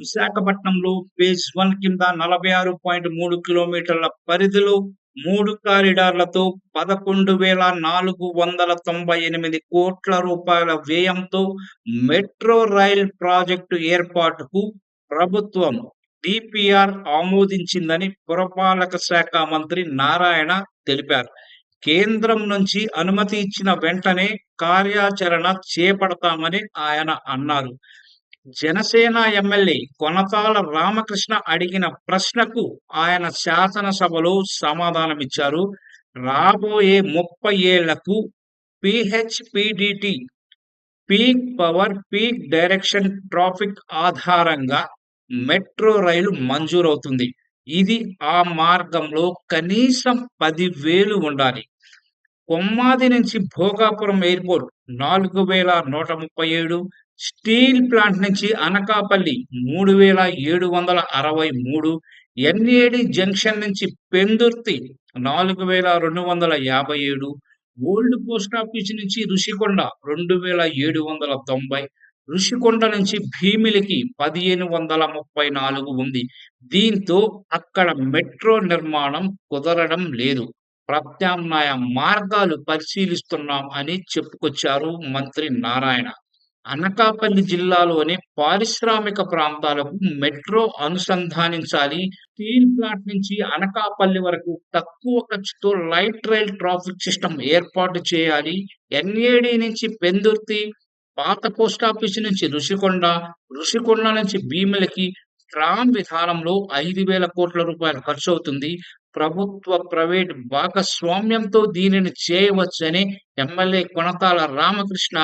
విశాఖపట్నంలో phase one కింద నలభై ఆరు పాయింట్ మూడు కిలోమీటర్ల పరిధిలో మూడు కారిడార్లతో పదకొండు వేల నాలుగు వందల తొంభై ఎనిమిది కోట్ల రూపాయల వ్యయంతో మెట్రో రైల్ ప్రాజెక్టు ఏర్పాటుకు ప్రభుత్వం డిపిఆర్ ఆమోదించిందని పురపాలక శాఖ మంత్రి నారాయణ తెలిపారు. కేంద్రం నుంచి అనుమతి ఇచ్చిన వెంటనే కార్యాచరణ చేపడతామని ఆయన అన్నారు. జనసేన ఎమ్మెల్యే కొనతాల రామకృష్ణ అడిగిన ప్రశ్నకు ఆయన శాసనసభలో సమాధానమిచ్చారు. రాబోయే ముప్పై ఏళ్ళకు PHPDT peak power peak direction traffic ఆధారంగా మెట్రో రైలు మంజూరవుతుంది. ఇది ఆ మార్గంలో కనీసం పదివేలు ఉండాలి. కొమ్మాది నుంచి భోగాపురం ఎయిర్పోర్ట్ నాలుగు వేల నూట ముప్పై ఏడు స్టీల్ ప్లాంట్ నుంచి అనకాపల్లి మూడు వేల ఏడు వందల అరవై మూడు ఎన్ఏడి జంక్షన్ నుంచి పెందుర్తి నాలుగు వేల రెండు వందల యాభై ఏడు ఓల్డ్ పోస్ట్ ఆఫీస్ నుంచి ఋషికొండ రెండు వేల ఏడు వందల తొంభై ఋషికొండ నుంచి భీమిలికి పదిహేను వందల ముప్పై నాలుగు ఉంది. దీంతో అక్కడ మెట్రో నిర్మాణం కుదరడం లేదు. ప్రత్యామ్నాయ మార్గాలు పరిశీలిస్తున్నాం అని చెప్పుకొచ్చారు మంత్రి నారాయణ. అనకాపల్లి జిల్లాలోని పారిశ్రామిక ప్రాంతాలకు మెట్రో అనుసంధానించాలి. స్టీల్ ప్లాంట్ నుంచి అనకాపల్లి వరకు తక్కువ ఖర్చుతో లైట్ రైల్ ట్రాఫిక్ సిస్టమ్ ఏర్పాటు చేయాలి. ఎన్ఏడి నుంచి పెందుర్తి పాత పోస్ట్ ఆఫీస్ నుంచి ఋషికొండ ఋషికొండ నుంచి భీములకి ట్రామ్ విధానంలో ఐదు వేల కోట్ల రూపాయలు ఖర్చు అవుతుంది ప్రభుత్వ ప్రైవేట్ భాగస్వామ్యంతో దీనిని చేయవచ్చని ఎమ్మెల్యే కొనతాల రామకృష్ణ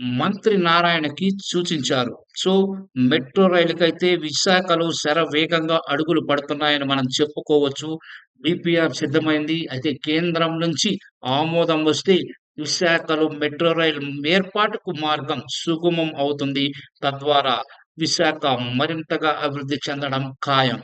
మంత్రి నారాయణకి సూచించారు. సో మెట్రో రైలుకైతే విశాఖలో శర వేగంగా అడుగులు పడుతున్నాయని మనం చెప్పుకోవచ్చు. డిపిఆర్ సిద్ధమైంది. అయితే కేంద్రం నుంచి ఆమోదం వస్తే విశాఖలో మెట్రో రైలు ఏర్పాటుకు మార్గం సుగమం అవుతుంది. తద్వారా విశాఖ మరింతగా అభివృద్ధి చెందడం ఖాయం.